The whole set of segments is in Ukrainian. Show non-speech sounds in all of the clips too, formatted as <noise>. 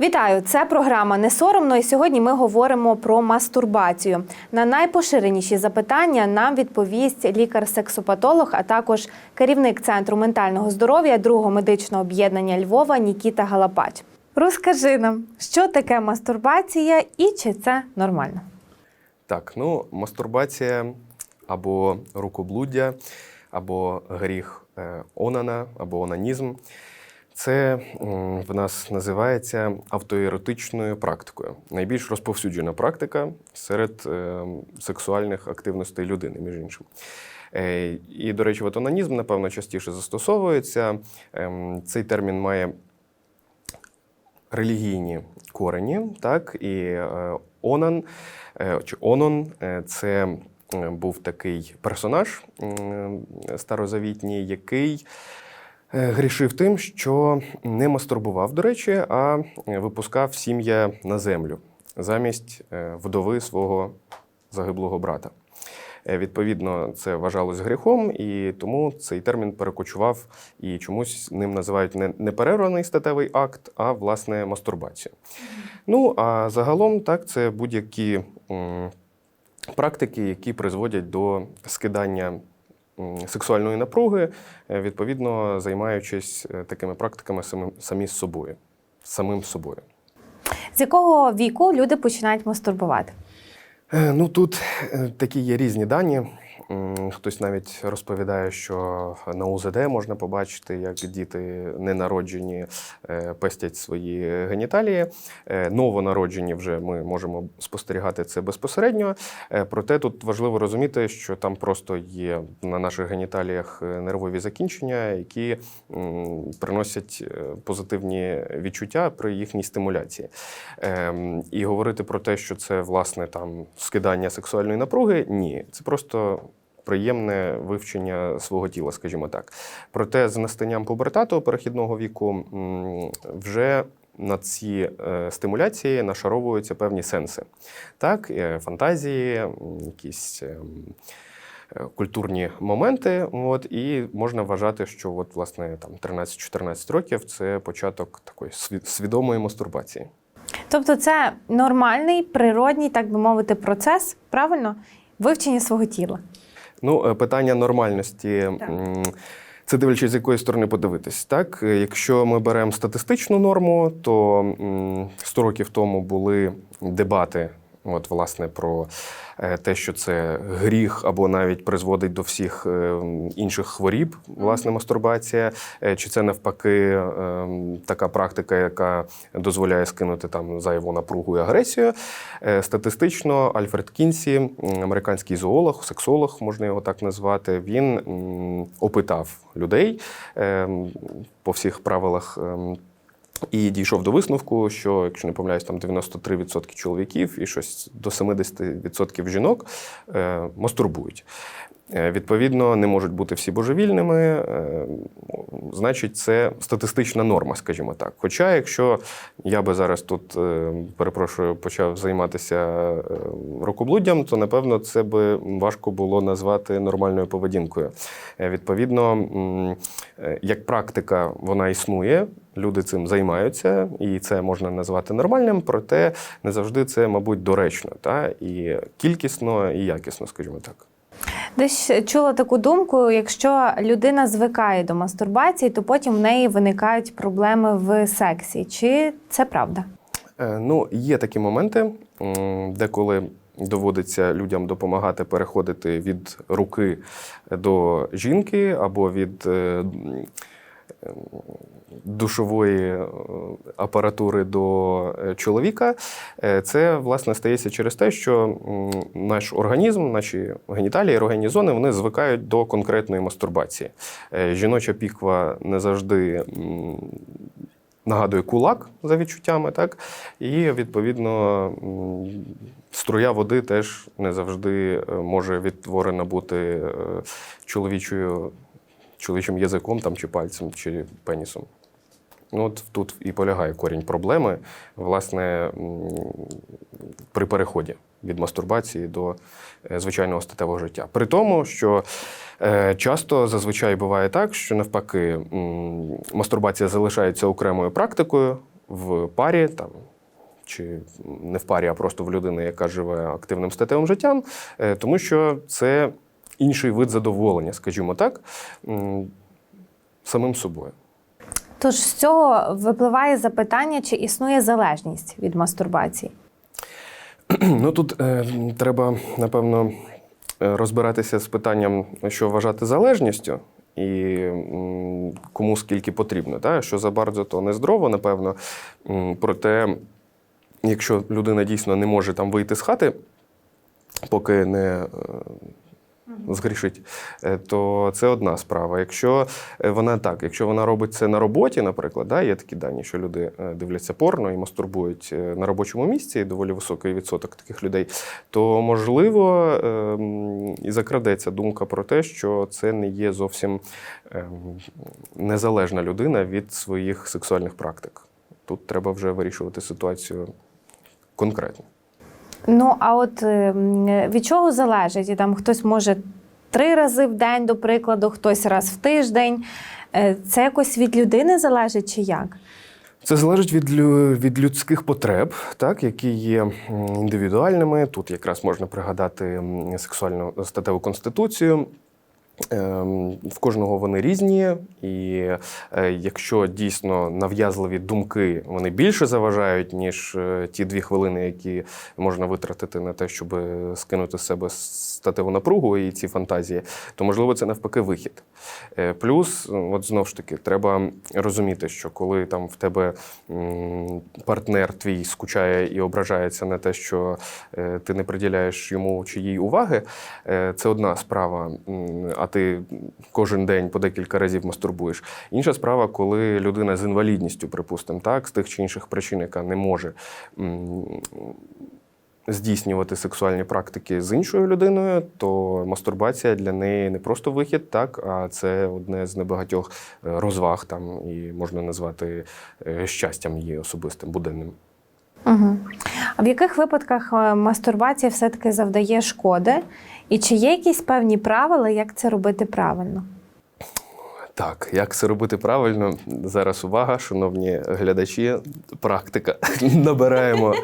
Вітаю! Це програма не соромно. І сьогодні ми говоримо про мастурбацію. На найпоширеніші запитання нам відповість лікар-сексопатолог, а також керівник центру ментального здоров'я другого медичного об'єднання Львова Нікіта Галапач. Розкажи нам, що таке мастурбація і чи це нормально? Так, ну, мастурбація або рукоблуддя, або гріх е, онана, або онанізм. Це в нас називається автоеротичною практикою. Найбільш розповсюджена практика серед е, сексуальних активностей людини, між іншим. Е, І, до речі, от напевно, частіше застосовується. Ем, Цей термін має релігійні корені, так, і е, Онан чи Онон це був такий персонаж старозавітній, який грішив тим, що не мастурбував, до речі, а е, випускав сім'я на землю замість е, вдови свого загиблого брата. Е, Відповідно, це вважалось гріхом, і тому цей термін перекочував і чомусь ним називають не, перерваний статевий акт, а власне мастурбацію. Ну а загалом так, це будь-які практики, які призводять до скидання сексуальної напруги, е, відповідно займаючись е, такими практиками самим, самі з собою, самим собою. З якого віку люди починають мастурбувати? Е, Ну тут такі є різні дані. Хтось навіть розповідає, що на УЗД можна побачити, як діти ненароджені е, пестять свої геніталії. Е, Новонароджені вже ми можемо спостерігати це безпосередньо. Е, Проте тут важливо розуміти, що там просто є на наших геніталіях нервові закінчення, які приносять позитивні відчуття при їхній стимуляції. Ем, І говорити про те, що це власне там скидання сексуальної напруги, ні, це просто. Приємне вивчення свого тіла, скажімо так. Проте з настанням пубертату перехідного віку вже на ці е, стимуляції нашаровуються певні сенси. Так, е, фантазії, якісь ем, е, культурні моменти. От, і можна вважати, що от, власне, там 13-14 років це початок такої свідомої мастурбації. Тобто, це нормальний, природній, так би мовити, процес, правильно? Вивчення свого тіла. Ну, е, питання нормальності. Так. Це дивлячись, з якої сторони подивитись. Так, Е, якщо ми беремо статистичну норму, то м, 100 років тому були дебати, от, власне, про е, те, що це гріх або навіть призводить до всіх е, інших хворіб, власне, мастурбація, Е, чи це навпаки е, така практика, яка дозволяє скинути там зайву напругу і агресію. Статистично Альфред Кінсі, американський зоолог, сексолог, можна його так назвати, він опитав людей е, по всіх правилах. І дійшов до висновку, що, якщо не помиляюсь, там 93% чоловіків і щось до 70% жінок е, мастурбують. Е, Відповідно, не можуть бути всі божевільними, е, значить, це статистична норма, скажімо так. Хоча, якщо я би зараз тут, е, перепрошую, почав займатися е, рукоблуддям, то напевно це би важко було назвати нормальною поведінкою. Е, Відповідно, е, як практика вона існує. Люди цим займаються, і це можна назвати нормальним, проте не завжди це, мабуть, доречно, та і кількісно, і якісно, скажімо так. Десь чула таку думку: якщо людина звикає до мастурбації, то потім в неї виникають проблеми в сексі. Чи це правда? Е, Ну, є такі моменти, м, деколи доводиться людям допомагати переходити від руки до жінки або від е, душової е, апаратури до е, чоловіка. Е, Це, власне, стається через те, що наш організм, наші геніталії, ерогенні зони, вони звикають до конкретної мастурбації. Жіноча піква не завжди нагадує кулак за відчуттями, так? І відповідно струя води теж не завжди може відтворена бути чоловічою, чоловічим язиком там, чи пальцем, чи пенісом. Ну, От тут і полягає корінь проблеми, власне, при переході від мастурбації до е, звичайного статевого життя. При тому, що е, часто зазвичай буває так, що навпаки мастурбація залишається окремою практикою в парі там. Чи не в парі, а просто в людини, яка живе активним статевим життям, е, тому що це інший вид задоволення, скажімо так, самим собою. Тож з цього випливає запитання, чи існує залежність від мастурбації. <clears throat> Ну тут е, треба, напевно, е, розбиратися з питанням, що вважати залежністю. І кому скільки потрібно. Та? Що за bardzo, то не здорово, напевно. Проте, якщо людина дійсно не може там вийти з хати, поки не е, згрішить, е, то це одна справа. Якщо е, вона так, якщо вона робить це на роботі, наприклад, да, є такі дані, що люди е, дивляться порно і мастурбують на робочому місці, доволі високий відсоток таких людей, то можливо ем, і закрадеться думка про те, що це не є зовсім ем, незалежна людина від своїх сексуальних практик. Тут треба вже вирішувати ситуацію конкретно. Ну а от е, від чого залежить? І там хтось може три рази в день, до прикладу, хтось раз в тиждень. Е, Це якось від людини залежить чи як? Це залежить від, від людських потреб, так, які є індивідуальними. Тут якраз можна пригадати сексуальну статеву конституцію. Ем, В кожного вони різні, і е, якщо дійсно нав'язливі думки вони більше заважають, ніж е, ті дві хвилини, які можна витратити на те, щоб скинути з себе статеву напругу і ці фантазії, то можливо це навпаки вихід. Е, Плюс, от знов ж таки, треба розуміти, що коли там в тебе партнер твій скучає і ображається на те, що ти не приділяєш йому чи їй уваги, це одна справа. А ти кожен день по декілька разів мастурбуєш. Інша справа, коли людина з інвалідністю, припустимо, так, з тих чи інших причин, яка не може. Здійснювати сексуальні практики з іншою людиною, то мастурбація для неї не просто вихід, так, а це одне з небагатьох е, розваг там і можна назвати е, щастям її особистим, буденним. Угу. А в яких випадках е, мастурбація все-таки завдає шкоди? І чи є якісь певні правила, як це робити правильно? Так, як це робити правильно? Зараз увага, шановні глядачі, практика. <laughs> Набираємо,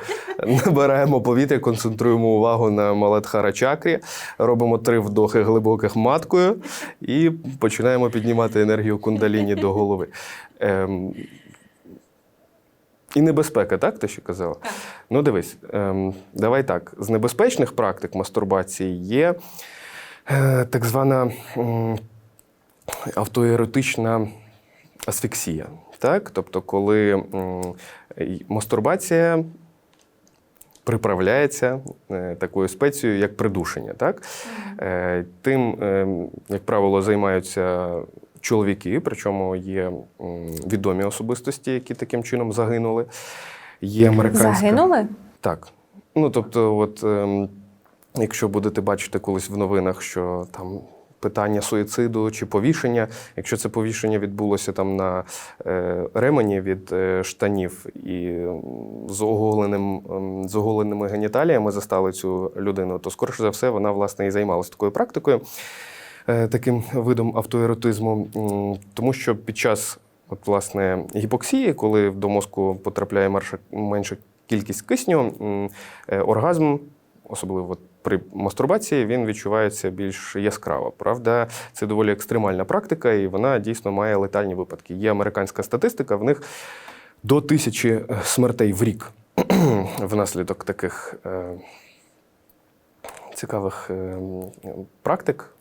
набираємо повітря, концентруємо увагу на Маладхара чакрі, робимо три вдохи глибоких маткою і починаємо піднімати енергію кундаліні до голови. Ем, і небезпека, так? Ти ще казала? Так. Ну, дивись, ем, давай так. З небезпечних практик мастурбації є е, так звана. м, автоеротична асфіксія. Так? Тобто, коли й- мастурбація приправляється е, такою спецією, як придушення. Так? Е, Тим, е, як правило, займаються чоловіки, причому є відомі особистості, які таким чином загинули. Є американська... Загинули? Так. Ну, тобто, от, ем, якщо будете бачити колись в новинах, що там питання суїциду чи повішення, якщо це повішення відбулося там на е, ремені від е, штанів і з, оголеним, ем, з оголеними геніталіями застали цю людину, то скоріше за все вона власне і займалася такою практикою, е, таким видом автоеротизму, тому що під час От, власне, гіпоксії, коли до мозку потрапляє менша, кількість кисню, е, оргазм, особливо при мастурбації, він відчувається більш яскраво. Правда, це доволі екстремальна практика, і вона дійсно має летальні випадки. Є американська статистика, в них до тисячі е, смертей в рік <clears throat> внаслідок таких е, цікавих е, практик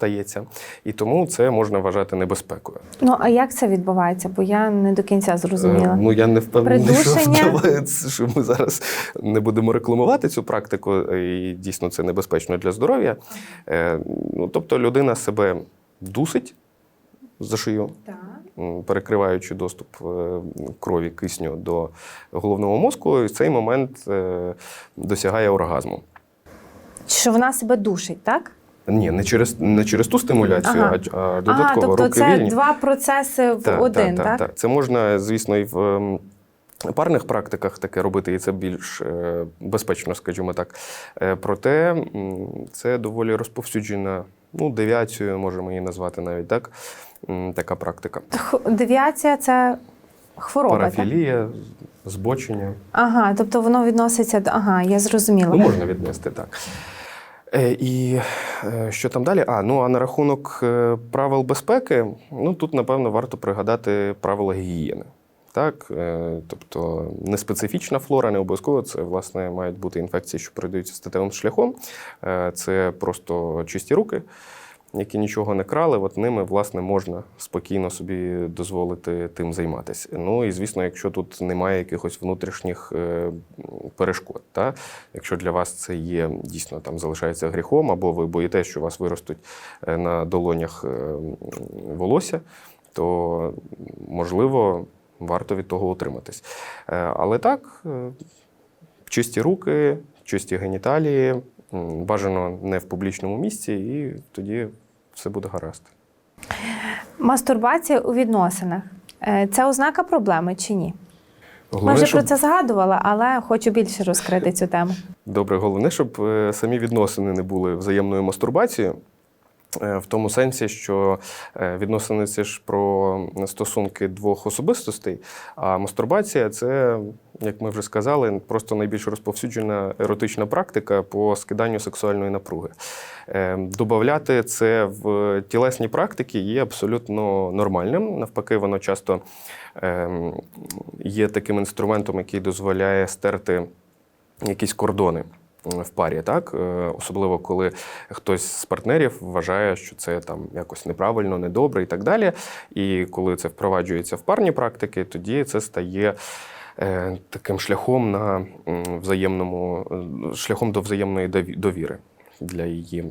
стається. І тому це можна вважати небезпекою. Ну а як це відбувається? Бо я не до кінця зрозуміла. Е, Ну я не впевнений, що, вдавається, що ми зараз не будемо рекламувати цю практику, і дійсно це небезпечно для здоров'я. Е, Ну, тобто людина себе дусить за шию, м, перекриваючи доступ е, крові кисню до головного мозку, і в цей момент е, досягає оргазму. Що вона себе душить, так? Ні, не через, не через ту стимуляцію, Ага. а, а додатково а, тобто руки це вільні. два процеси в Так, один, так, так? так, так. Це можна, звісно, і в ем, парних практиках таке робити, і це більш е, безпечно, скажімо так. Е, Проте це доволі розповсюджена, ну, девіацією можемо її назвати навіть так. Така практика. Девіація це Хвороба. так? парафілія, збочення. Ага, тобто воно відноситься. Ага, я зрозуміла. Ну, можна віднести так. Е, І е, що там далі? А, ну а на рахунок е, правил безпеки, ну тут, напевно, варто пригадати правила гігієни. Так, тобто неспецифічна флора, не обов'язково це власне мають бути інфекції, що передаються статевим шляхом. Це просто чисті руки, які нічого не крали. От ними власне можна спокійно собі дозволити тим займатися. Ну і звісно, якщо тут немає якихось внутрішніх е, перешкод, та якщо для вас це є дійсно там залишається гріхом, або ви боїтесь, що у вас виростуть е, на долонях е, волосся, то можливо варто від того утриматись. Але так, чисті руки, чисті геніталії, бажано не в публічному місці, і тоді все буде гаразд. Мастурбація у відносинах. Е, Це ознака проблеми чи ні? Ми вже щоб, про це згадували, але хочу більше розкрити цю тему. добре, головне, щоб е, самі відносини не були взаємною мастурбацією. Е, В тому сенсі, що е, відносини це ж про стосунки двох особистостей, а мастурбація це, як ми вже сказали, просто найбільш розповсюджена еротична практика по скиданню сексуальної напруги. Е, Добавляти це в тілесні практики є абсолютно нормальним. Навпаки, воно часто є таким інструментом, який дозволяє стерти якісь кордони в парі, так? Е, Особливо коли хтось з партнерів вважає, що це там якось неправильно, недобре і так далі. І коли це впроваджується в парні практики, тоді це стає. е, Таким шляхом на взаємному е, шляхом до взаємної довіри для її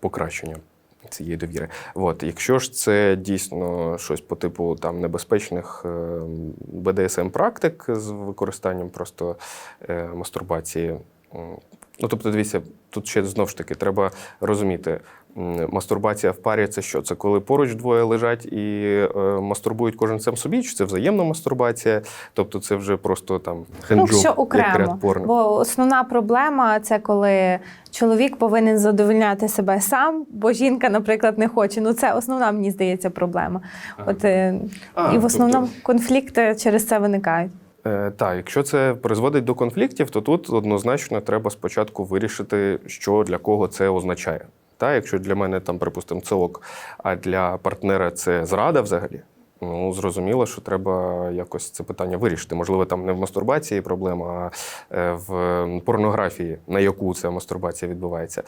покращення цієї довіри. От, якщо ж це дійсно щось по типу там небезпечних БДСМ практик з використанням просто е, мастурбації. Ну, тобто, дивіться, тут ще знову ж таки треба розуміти, мастурбація в парі це що? Це коли поруч двоє лежать і е, мастурбують кожен сам собі, чи це взаємна мастурбація? Тобто це вже просто там Ну, хенджоп, що окремо. порно. Бо основна проблема це коли чоловік повинен задовольняти себе сам, бо жінка, наприклад, не хоче. Ну це основна, мені здається, проблема. От е, А, і в основному тобто- конфлікти через це виникають. Е, Так, якщо це призводить до конфліктів, то тут однозначно треба спочатку вирішити, що для кого це означає. Та, якщо для мене там, припустимо, це ок, а для партнера це зрада взагалі. Ну, зрозуміло, що треба якось це питання вирішити. Можливо, там не в мастурбації проблема, а е, в порнографії, на яку ця мастурбація відбувається.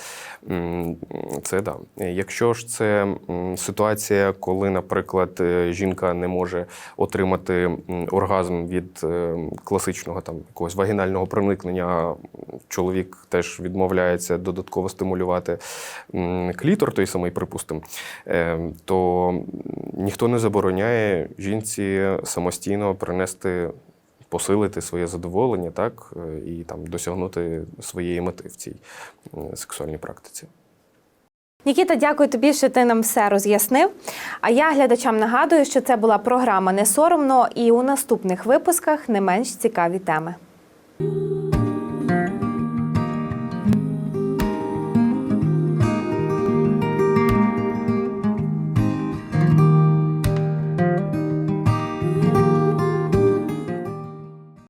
Це да. Якщо ж це ситуація, коли, наприклад, е, жінка не може отримати оргазм від е, класичного там якогось вагінального проникнення, чоловік теж відмовляється додатково стимулювати клітор, той самий, припустимо, то ніхто не забороняє жінці самостійно принести. Посилити своє задоволення, так, е, і там досягнути своєї мети в цій сексуальній практиці. Нікіта, дякую тобі, що ти нам все роз'яснив. А я глядачам нагадую, що це була програма Не соромно, і у наступних випусках не менш цікаві теми.